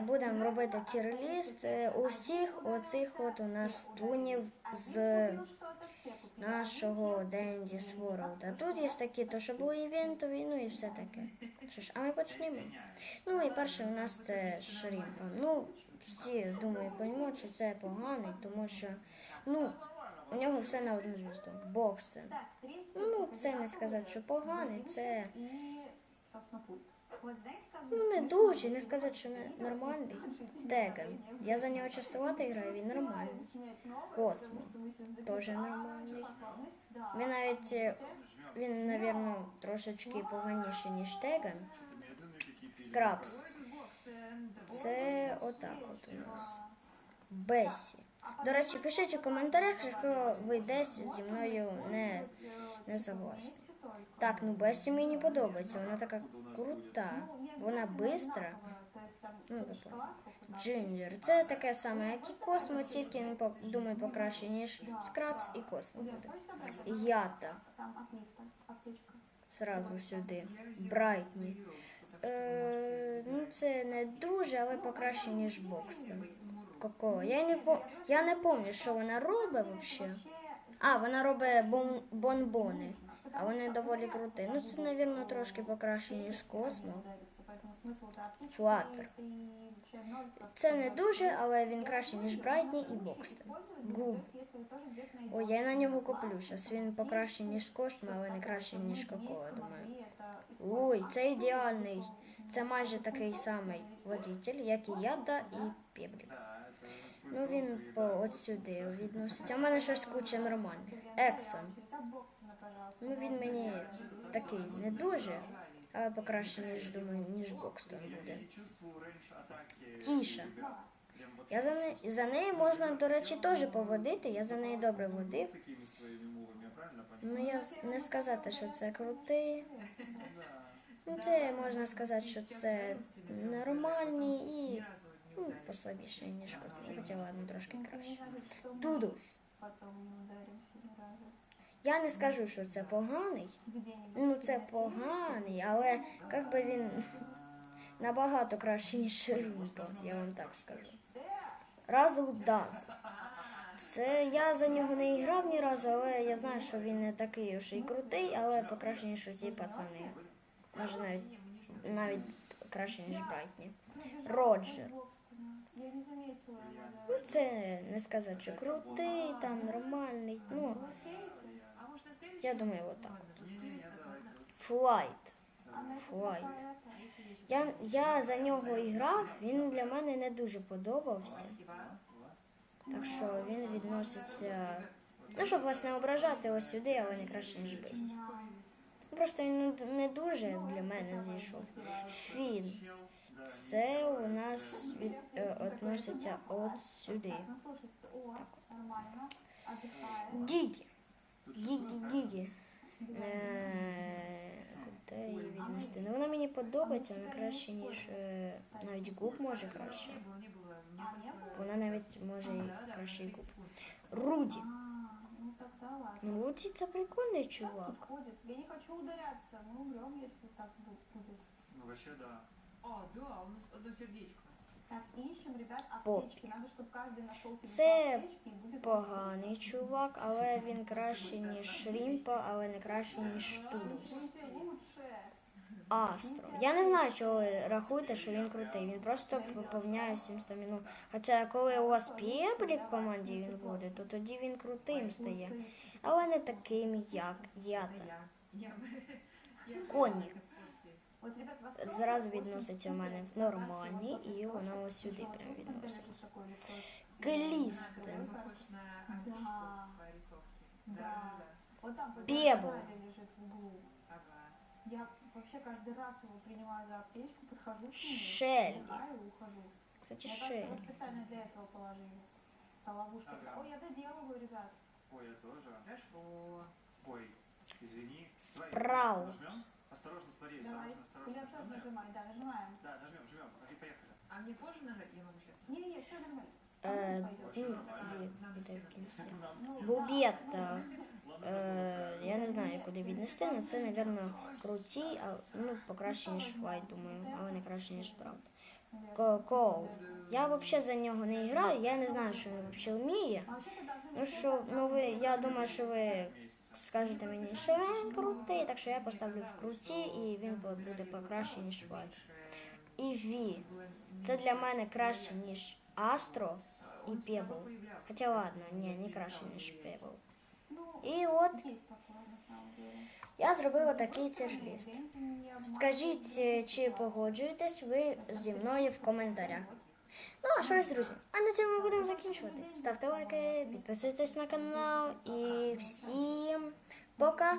будемо робити тір-ліст е, усіх оцих от у нас тунів з нашого Денді Своролда. Тут є такі, то що були івентові, ну і все таке. Що ж, а ми почнемо. Ну і перше у нас це Шрімпа. Ну, всі, думаю, поймуть, що це поганий, тому що ну, у нього все на одну звізду. Бокс. Ну, це не сказати, що поганий, це ну, не дуже, не сказати, що не нормальний. Теген. Я за нього частувати граю, він нормальний. Космо. Теж нормальний. Він навіть, е, він, напевно, трошечки поганіший, ніж Теген. Скрабс. Це отак от у нас. Бесі. До речі, пишіть у коментарях, якщо ви десь зі мною не, не согласні. Так, ну Бесі мені подобається, вона така крута, вона бистра. Ну, ви. Джинджер. Це таке саме, як і Космо, тільки ну, думаю, покраще, ніж Скрабс і Космо буде. Ята. Зразу сюди. Брайтні. Е, ну, це не дуже, але покраще, ніж Бокстон. Коко. Я не, я не пам'ятаю, що вона робить взагалі. А, вона робить бон... бонбони. А вони доволі круті. Ну, це, мабуть, трошки покраще, ніж Космо. Флаттер. Це не дуже, але він краще, ніж Брайтні і Бокстон. Губ. Ой, я на нього куплю. Зараз він покраще, ніж Космо, але не краще, ніж Коко, я думаю. Ой, це ідеальний. Це майже такий самий водитель, як і Яда і Пеблік. Ну він по от сюди відноситься. В мене щось куча нормальних. Ексон. Ну він мені такий не дуже, але покраще, ніж думаю, ніж Бокстон буде. Тіша. Я за неї за нею можна, до речі, теж поводити. Я за нею добре водив. Ну я не сказати, що це крутий. Ну, це можна сказати, що це нормальні і ну, послабіше, ніж Космо. Хоча ладно, трошки краще. Дудус. Я не скажу, що це поганий. Ну, це поганий, але як би він набагато краще, ніж Шерімпо, я вам так скажу. Разу Даз. Це я за нього не грав ні разу, але я знаю, що він не такий уж і крутий, але покраще, ніж ці пацани. Може навіть навіть краще, ніж Брайтні. Роджер. Ну, це не сказати, що крутий, там нормальний. Ну, я думаю, отак. от. Флайт. Флайт. Я, я за нього і грав, він для мене не дуже подобався. Так що він відноситься. Ну, щоб вас не ображати ось сюди, але не краще, ніж Бесі. Просто він не дуже для мене зійшов. Фін. Це у нас від, е, відноситься от сюди. Гігі. Гігі, гігі. Е, Куди її віднести? Ну, вона мені подобається, вона краще, ніж е, навіть губ може краще. Вона навіть може і краще і губ. Руді. Ну, Руді це прикольний чувак. Я не хочу ударяться, мы умрем, если так бу- будет. Ну, вообще, да. А, да, у нас одно сердечко. Це. Поганий чувак, але він краще, ніж Шрімпа, але не краще, ніж Тулус. Астро. Я не знаю, чого ви рахуєте, що він крутий. Він просто поповняє всім стаміну. Хоча коли у вас пєблік в команді він буде, то тоді він крутим стає. Але не таким, як. Я. Я. Я. Коні. Вот, ребят, вас Зразу відноситься в мене в нормальні, і вона ось сюди прям відноситься. такой вот, Клістен. Похож на артистку по рисовке. Да. Да, Вот там вот Пебл. Наталья лежит в углу. да. Ага. Я вообще каждый раз его принимаю за аптечку, подхожу к нему, Шелли. помогаю и ухожу. Кстати, Мне кажется, Шелли. его специально для этого положили. Это ловушка. Ага. Ой, я доделываю, ребят. Ой, я тоже. Хорошо. Ой, извини. Спраут. Нажмем? Осторожно, смотри, Давай. осторожно, осторожно. Или тоже Нажмем, нажимай, да, нажимаем. Да, нажмем, жмем. Окей, поехали. А мне позже нажать? Я могу сейчас. Не-не-не, все нажимай. Е, ну, в кінці. Ну, Е, я не знаю, куди віднести, але це, напевно, круті, а, ну, покраще, ніж флайт, думаю, але не краще, ніж правда. Ко- Коул. Я взагалі за нього не граю, я не знаю, що він взагалі вміє. А Ну що, ну ви, я думаю, що ви скажете мені, що він крутий, так що я поставлю в круті і він буде покраще, ніж Вайт. І Ві. Це для мене краще, ніж Астро і Пебл. Хоча ладно, ні, не краще, ніж Пебл. І от я зробила такий обманывай. Скажіть, чи погоджуєтесь ви зі мною в коментарях. Ну а що ж, друзі, а на цьому ми будемо закінчувати. Ставте лайки, підписуйтесь на канал і всім пока!